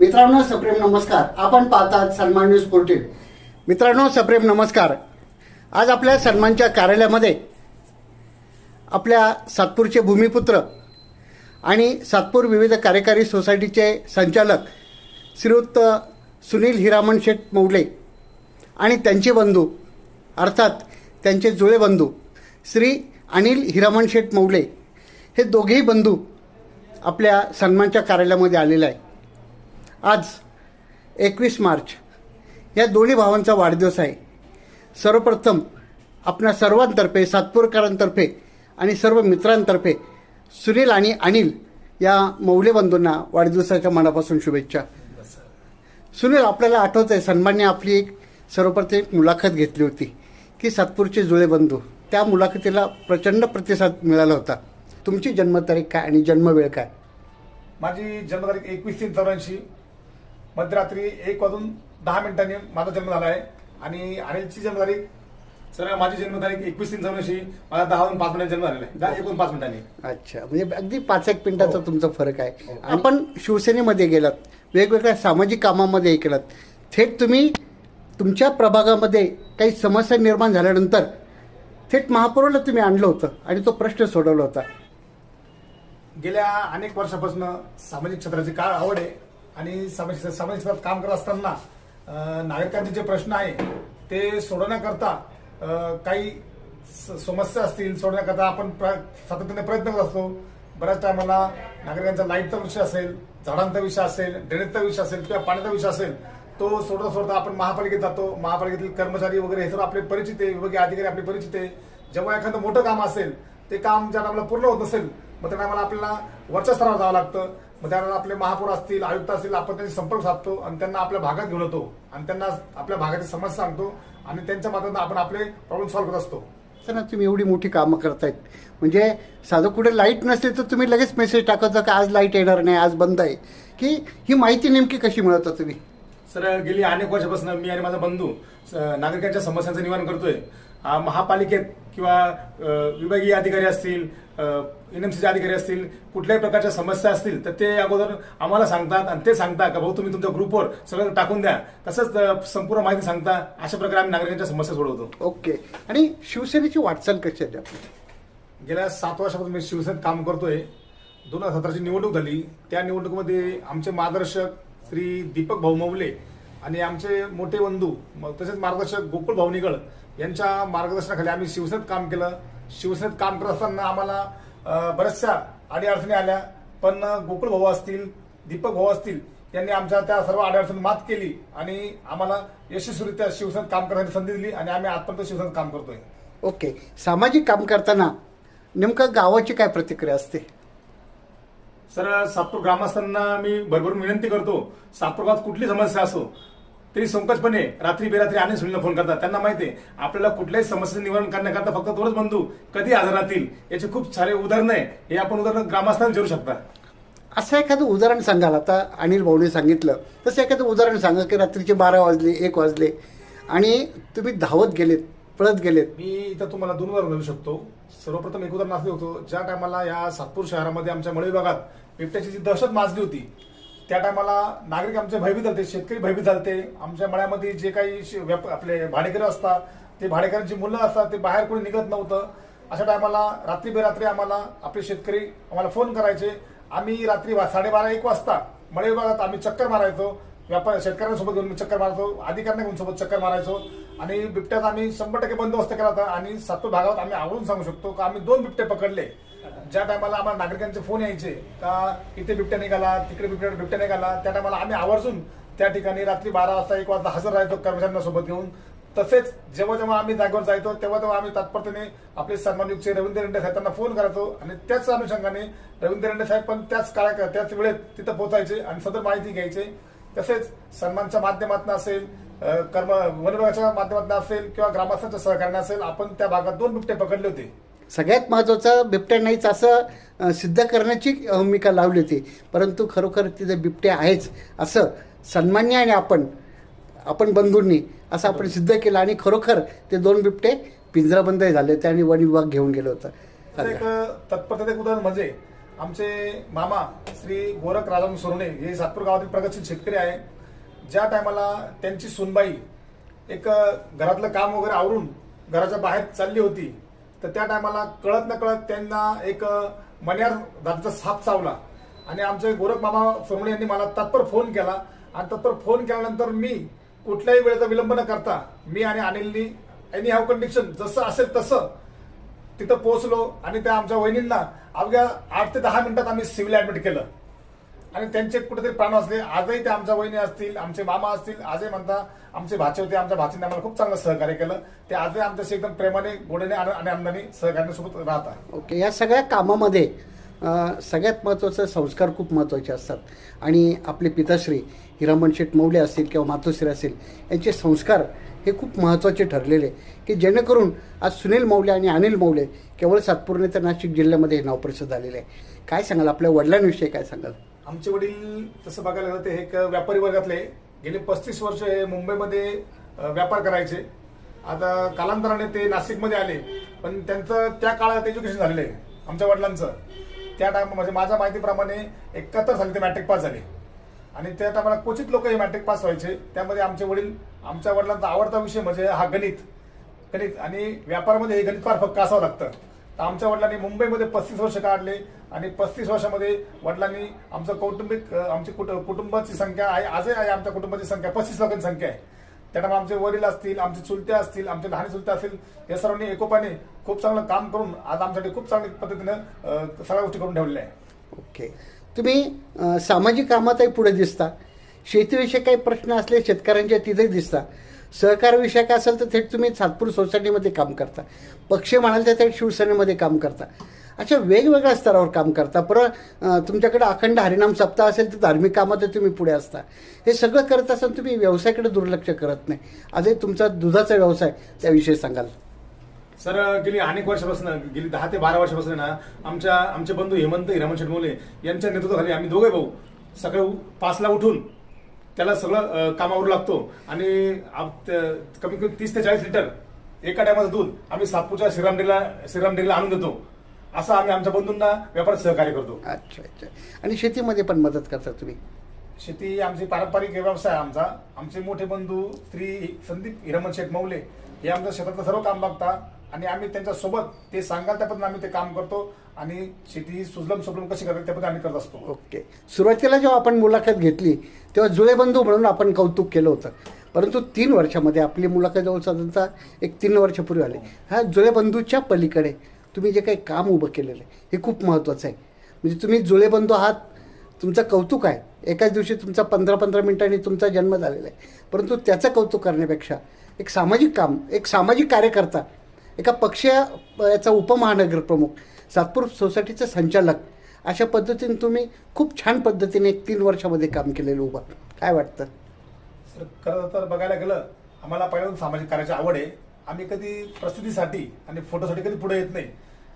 मित्रांनो सप्रेम नमस्कार. आपण पाहतात सन्मान न्यूज फोर्टीन. मित्रांनो सप्रेम नमस्कार. आज आपल्या सन्मानच्या कार्यालयामध्ये आपल्या सातपूरचे भूमिपुत्र आणि सातपूर विविध कार्यकारी सोसायटीचे संचालक श्रीयुक्त सुनील हिरामण शेठ मौले आणि त्यांचे बंधू अर्थात त्यांचे जुळे बंधू श्री अनिल हिरामण शेठ मौले हे दोघेही बंधू आपल्या सन्मानच्या कार्यालयामध्ये आलेले आहे आज एकवीस मार्च या दोन्ही भावांचा वाढदिवस आहे. सर्वप्रथम आपल्या सर्वांतर्फे सातपूरकरांतर्फे आणि सर्व मित्रांतर्फे सुनील आणि अनिल या मौल्यबंधूंना वाढदिवसाच्या मनापासून शुभेच्छा. सुनील आपल्याला आठवत आहे सन्मान्य आपली एक सर्वप्रथम एक मुलाखत घेतली होती की सातपूरचे जुळे बंधू. त्या मुलाखतीला प्रचंड प्रतिसाद मिळाला होता. तुमची जन्मतारीख काय आणि जन्मवेळ काय? माझी जन्मतारीख एकवीस तीन चौऱ्याऐंशी. मध्यरात्री एक वाजून दहा मिनिटांनी माझा जन्म झाला आहे. आणि अनिलची जन्मतारीख सर माझी जन्मतारीख एकवीस तीन चौऱ्याऐंशी माझा दहा वाजून पाच मिनिटांनी जन्म झालेला आहे. दहा एकूण पाच मिनिटांनी. अच्छा म्हणजे अगदी पाच एक मिनिटाचा हो. तुमचा फरक आहे. हो. आपण शिवसेनेमध्ये गेलात वेगवेगळ्या सामाजिक कामामध्ये हे केलात. थेट तुम्ही तुमच्या प्रभागामध्ये काही समस्या निर्माण झाल्यानंतर थेट महापौराला तुम्ही आणलं होतं आणि तो प्रश्न सोडवला होता. गेल्या अनेक वर्षापासून सामाजिक क्षेत्राची काय आवड आहे. आणि समाज सामाजिक क्षेत्रात काम करत असताना नागरिकांचे जे प्रश्न आहे ते सोडवण्याकरता काही स- समस्या असतील सोडवण्याकरता आपण प्र- सातत्याने प्रयत्न करत असतो. बऱ्याच टायमाला नागरिकांचा लाईटचा विषय असेल झाडांचा विषय असेल ड्रेनेजचा विषय असेल किंवा पाण्याचा विषय असेल तो सोडता सोडता आपण महापालिकेत जातो. महापालिकेतील कर्मचारी वगैरे हे सर्व आपले परिचित आहे विभागीय अधिकारी आपले परिचित आहे. जेव्हा एखादं मोठं काम असेल ते काम ज्या टायमाला पूर्ण होत नसेल मग त्या टायमाला आपल्याला वरच्या स्तरावर जावं लागतं. मग त्यावेळेला आपले महापौर असतील आयुक्त असतील आपण त्यांचे संपर्क साधतो आणि त्यांना आपल्या भागात घेऊन येतो. आणि त्यांना आपल्या भागाची समस्या सांगतो आणि त्यांच्या माध्यमातून आपण आपले प्रॉब्लेम सॉल्व्ह करत असतो. ना तुम्ही एवढी मोठी कामं करतायत. म्हणजे साधं कुठे लाइट नसली तर तुम्ही लगेच मेसेज टाकत की आज लाइट येणार नाही आज बंद आहे. की ही माहिती नेमकी कशी मिळवता तुम्ही? सर गेली अनेक वर्षापासून मी आणि माझा बंधू स- नागरिकांच्या समस्यांचं निवारण करतोय. महापालिकेत किंवा विभागीय अधिकारी असतील एनएमसीचे अधिकारी असतील कुठल्याही प्रकारच्या समस्या असतील तर ते अगोदर आम्हाला सांगतात आणि ते सांगतात का भाऊ तुम्ही तुमच्या ग्रुपवर सगळं टाकून द्या. तसंच संपूर्ण माहिती सांगता. अशा प्रकारे आम्ही नागरिकांच्या समस्या सोडवतो. ओके. आणि शिवसेनेची वाटचाल कशी आहे आपली? गेल्या सात वर्षापासून मी शिवसेनेत काम करतोय. दोन हजार सतराची निवडणूक झाली. त्या निवडणुकीमध्ये आमचे मार्गदर्शक श्री दीपक भाऊ मौले आणि आमचे मोठे बंधू तसेच मार्गदर्शक गोकुळ भाऊ निगळ यांच्या मार्गदर्शनाखाली आम्ही शिवसेनेत काम केलं. शिवसेनेत काम करत असताना आम्हाला बऱ्याचशा अडीअडचणी आल्या. पण गोकुळ भाऊ असतील दीपक भाऊ असतील यांनी आमच्या त्या सर्व अडीअडचणी मात केली आणि आम्हाला यशस्वीरित्या शिवसेनेत काम करण्याची संधी दिली आणि आम्ही आजपर्यंत शिवसेनेत काम करतोय. ओके. सामाजिक काम करताना नेमकं गावाची काय प्रतिक्रिया असते? सर सातपूर ग्रामस्थांना मी भरभरून विनंती करतो. सातपूर गावात कुठली समस्या असो तरी संकोचपणे रात्री बेरात्री आणि सुनीलला फोन करतात. त्यांना माहिती आहे आपल्याला कुठल्याही समस्येचं निवारण करण्याकरता फक्त दोनच बंधू कधी हजर राहतील याचे खूप सारे उदाहरणं आहे. हे आपण उदाहरण ग्रामस्थांना विचारू शकता. असं एखादं उदाहरण सांगाल. आता अनिल भाऊने सांगितलं. तसं एखादं उदाहरण सांगा की रात्रीचे बारा वाजले एक वाजले आणि तुम्ही धावत गेलेत पळत गेलेत. मी इथं तुम्हाला दोन उदाहरण देऊ शकतो. सर्वप्रथम एक उदाहरण असं होतो. ज्या टायमाला या सातपूर शहरामध्ये आमच्या मळे भागात बिबट्याची जी दहशत माजली होती त्या टायमाला नागरिक आमचे भयभीत झाले शेतकरी भयभीत झाले आमच्या मळ्यामध्ये जे काही शे- व्याप- आपले भाडेकरी असतात ते भाडेकरांची मुलं असतात ते बाहेर कोणी निघत नव्हतं. अशा टायमाला रात्री बेरात्री आम्हाला आपले शेतकरी आम्हाला फोन करायचे. आम्ही रात्री साडेबारा एक वाजता मळे विभागात आम्ही चक्कर मारायचो. व्यापार शेतकऱ्यांसोबत घेऊन मी चक्कर मारायचो. अधिकाऱ्यांना घेऊन सोबत चक्कर मारायचो. आणि बिबट्यात आम्ही शंभर टक्के बंदोबस्त केला होता. आणि सातव्या भागात आम्ही आवडून सांगू शकतो का? आम्ही दोन बिबटे पकडले. ज्या टायमाला आम्हाला नागरिकांचे फोन यायचे का इथे बिबट्या निघाला तिकडे बिबट्या बिबट्या निघाला त्या टायमाला आम्ही आवर्जून त्या ठिकाणी रात्री बारा वाजता एक वाजता हजर राहायचो कर्मचाऱ्यांना सोबत घेऊन. तसेच जेव्हा जेव्हा आम्ही जागेवर जायचो तेव्हा तेव्हा आम्ही तात्परतेने आपले सन्मानयुक्तचे रवींद्र रेंडे साहेब त्यांना फोन करायचो आणि त्याच अनुषंगाने रवींद्र रेंडे साहेब पण त्याच काळा त्याच वेळेत तिथं पोहोचायचे आणि सदर माहिती घ्यायचे. तसेच सन्मानच्या माध्यमातून असेल कर्म वन विभागाच्या माध्यमातून असेल किंवा ग्रामस्थांच्या सहकार्याने असेल आपण त्या भागात दोन बिबटे पकडले होते. सगळ्यात महत्त्वाचं बिबट्या नाहीच असं सिद्ध करण्याची भूमिका लावली होती. परंतु खरोखर तिथे बिबट्या आहेच असं सन्मान्य आणि आपण आपण बंधूंनी असं आपण सिद्ध केलं आणि खरोखर ते दोन बिबटे पिंजराबंद झाले होते आणि वन विभाग घेऊन गेलो होतं. तर एक तत्परतेत एक उदाहरण म्हणजे आमचे मामा श्री गोरख राजन सोरणे हे सातपूर गावातील प्रगतशील शेतकरी आहे. ज्या टायमाला त्यांची सुनबाई एक घरातलं काम वगैरे आवरून घराच्या बाहेर चालली होती तर त्या टायमाला कळत न कळत त्यांना एक मण्यार दादाचा साप चावला. आणि आमचे गोरख मामा सोमणे यांनी मला तत्पर फोन केला. आणि तत्पर फोन केल्यानंतर मी कुठल्याही वेळेचा विलंब न करता मी आणि अनिलनी एनी हॅव कंडिशन जसं असेल तसं तिथं पोहोचलो. आणि त्या आमच्या वहिनींना अवघ्या आठ ते दहा मिनिटात आम्ही सिव्हिल ऍडमिट केलं. आणि त्यांचे कुठेतरी प्राण असले आजही ते आमच्या वहिनी असतील आमचे मामा असतील आजही म्हणता आमचे भाचे होते आमच्या भाचीने आम्हाला खूप चांगलं सहकार्य केलं. ते आजही आमच्याशी एकदम प्रेमाने गोडीने आणि आणि आनंदाने सहकार्यासोबत राहतात. ओके या सगळ्या कामामध्ये सगळ्यात महत्त्वाचं संस्कार खूप महत्त्वाचे असतात. आणि आपले पिताश्री हिरामण शेठ मौले असतील किंवा मातोश्री असतील यांचे संस्कार हे खूप महत्त्वाचे ठरलेले. की जेणेकरून आज सुनील मौले आणि अनिल मौले केवळ सातपूर तर नाशिक जिल्ह्यामध्ये हे नाव प्रसिद्ध झालेले आहे. काय सांगाल? आपल्या वडिलांविषयी काय सांगाल? आमचे वडील तसं बघायला गेलं ते एक व्यापारी वर्गातले. गेले पस्तीस वर्ष हे मुंबईमध्ये व्यापार करायचे. आता कालांतराने ते नाशिकमध्ये आले. पण त्यांचं त्या काळात एज्युकेशन झालेलं आहे आमच्या वडिलांचं. त्या टायम म्हणजे माझ्या माहितीप्रमाणे एकाहत्तर साली ते मॅट्रिक पास झाले. आणि त्या टायमाला क्वचित लोक हे मॅट्रिक पास व्हायचे. त्यामध्ये आमचे वडील आमच्या वडिलांचा आवडता विषय म्हणजे हा गणित. गणित आणि व्यापारामध्ये हे गणित फार फक्त असावं लागतं. तर आमच्या वडिलांनी मुंबईमध्ये पस्तीस वर्ष काढले आणि पस्तीस वर्षामध्ये वडिलांनी आमचं कौटुंबिक आमची कुट- कुटुंबाची संख्या आहे आजही आहे आमच्या कुटुंबाची संख्या. पस्तीस लोकांची संख्या आहे. त्यामुळे आमचे वडील असतील आमचे चुलत्या असतील आमचे लहान चुलते असतील या सर्वांनी एकोपाने खूप चांगलं काम करून आज आमच्यासाठी खूप चांगल्या पद्धतीनं सगळ्या गोष्टी करून ठेवलेल्या आहे ओके. तुम्ही सामाजिक कामातही पुढे दिसता. शेतीविषयी काही प्रश्न असले शेतकऱ्यांच्या तिथेही दिसता. सहकारविषयक काय असेल तर थेट तुम्ही सातपूर सोसायटीमध्ये काम करता. पक्ष म्हणाल तर थेट शिवसेनेमध्ये काम करता. अशा वेगवेगळ्या स्तरावर काम करता. परत तुमच्याकडे अखंड हरिनाम सप्ताह असेल तर धार्मिक कामातही तुम्ही पुढे असता. हे सगळं करत असताना तुम्ही व्यवसायाकडे दुर्लक्ष करत नाही. आजही तुमचा दुधाचा व्यवसाय त्याविषयी सांगाल. सर गेली अनेक वर्षापासून गेली दहा ते बारा वर्षापासून ना आमच्या आमचे बंधू हेमंत हिरामन शेटमोले यांच्या नेतृत्वाखाली आम्ही दोघे भाऊ सकाळी उ- पाचला उठून त्याला सगळं कामावर लागतो. आणि कमीत कमी तीस ते चाळीस लिटर एका टायमाचं दूध आम्ही सातपूरच्या श्रीरामडेला श्रीरामडेला आणून देतो. असं आम्ही आमच्या बंधूंना व्यापारात सहकार्य करतो. अच्छा अच्छा. आणि शेतीमध्ये पण मदत करता तुम्ही? शेती आमची पारंपरिक व्यवसाय आहे आमचा. आमचे मोठे बंधू श्री संदीप हिरमन शेठ मौले हे आमच्या शेतातलं सर्व काम बघतात आणि आम्ही त्यांच्यासोबत ते सांगाल त्या आम्ही ते काम करतो. आणि शेती सुजलम सुफलम कशी करतात त्याबद्दल आम्ही करत असतो. ओके. सुरुवातीला जेव्हा आपण मुलाखत घेतली तेव्हा जुळेबंधू म्हणून आपण कौतुक केलं होतं. परंतु तीन वर्षामध्ये आपली मुलाखत जवळ साधारणतः एक तीन वर्षापूर्वी आली. ह्या जुळेबंधूच्या पलीकडे तुम्ही जे काही काम उभं केलेलं आहे हे खूप महत्त्वाचं आहे. म्हणजे तुम्ही जुळेबंधू आहात तुमचं कौतुक आहे. एकाच दिवशी तुमचा पंधरा पंधरा मिनिटांनी तुमचा जन्म झालेला आहे. परंतु त्याचं कौतुक करण्यापेक्षा एक सामाजिक काम एक सामाजिक कार्यकर्ता एका पक्षीय याचा उपमहानगर प्रमुख सातपूर सोसायटीचे संचालक. अशा पद्धतीने तुम्ही खूप छान पद्धतीने एक तीन वर्षामध्ये काम केलेलं उभं. काय वाटतं? सर खरं तर बघायला गेलं आम्हाला पहिल्यांदा सामाजिक कार्याची आवड आहे. आम्ही कधी प्रसिद्धीसाठी आणि फोटोसाठी कधी पुढे येत नाही.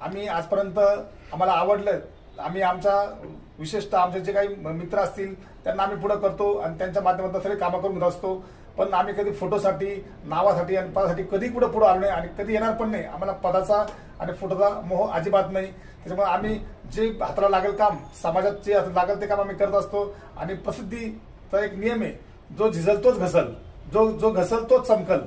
आम्ही आजपर्यंत आम्हाला आवडलं. आम्ही आमच्या विशेषतः आमचे जे काही मित्र असतील त्यांना आम्ही पुढे करतो आणि त्यांच्या माध्यमातून सगळे कामं करून घेत असतो पण आम्ही कधी फोटोसाठी नावासाठी आणि पदासाठी कधी पुढे पुढे आलो नाही आणि कधी येणार पण नाही. आम्हाला पदाचा आणि फोटोचा मोह अजिबात नाही. त्याच्यामुळे आम्ही जे हाताला लागेल काम समाजात जे लागेल ते काम आम्ही करत असतो. आणि प्रसिद्धीचा एक नियम आहे जो झिजल तोच घसल. जो जो घसल तोच चमकल.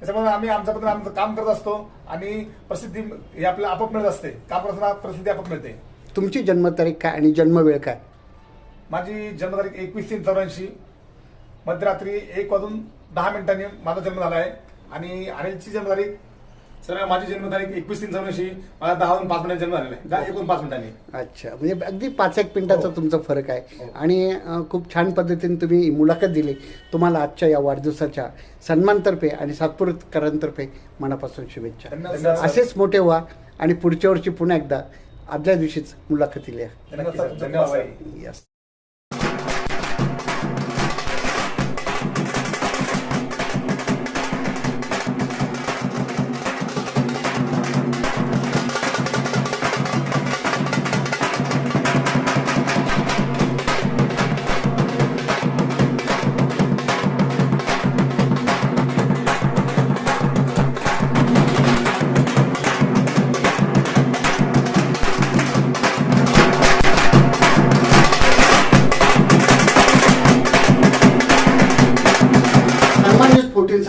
त्याच्यामुळे आम्ही आमच्या पद्धतीने आमचं काम करत असतो आणि प्रसिद्धी ही आपल्याला आपोआप मिळत असते. काम करताना प्रसिद्धी आपोआप मिळते तुमची जन्मतारीख काय आणि जन्मवेळ काय? माझी जन्मतारीख एकवीस तीन चौऱ्याऐंशी. मध्यरात्री एक वाजून दहा मिनिटांनी माझा जन्म झाला आहे आणि अनिलची जन्मतारीख सर माझी जन्मतारीख एकवीस तीन चौऱ्याऐंशी मला दहा वाजून पाच मिनिटांनी जन्म झालेला आहे दहा एकूण पाच मिनिटांनी अच्छा म्हणजे अगदी पाच एक मिनिटाचा हो. तुमचा फरक आहे हो. आणि अं, खूप छान पद्धतीने तुम्ही मुलाखत दिली तुम्हाला आजच्या या वाढदिवसाच्या सन्मानतर्फे आणि सातपूरकरांतर्फे मनापासून शुभेच्छा धन्यवाद सर. असेच मोठे व्हा आणि पुढच्या वर्षी पुन्हा एकदा आदल्या दिवशीच धन्यवाद सर. धन्यवाद सर. यस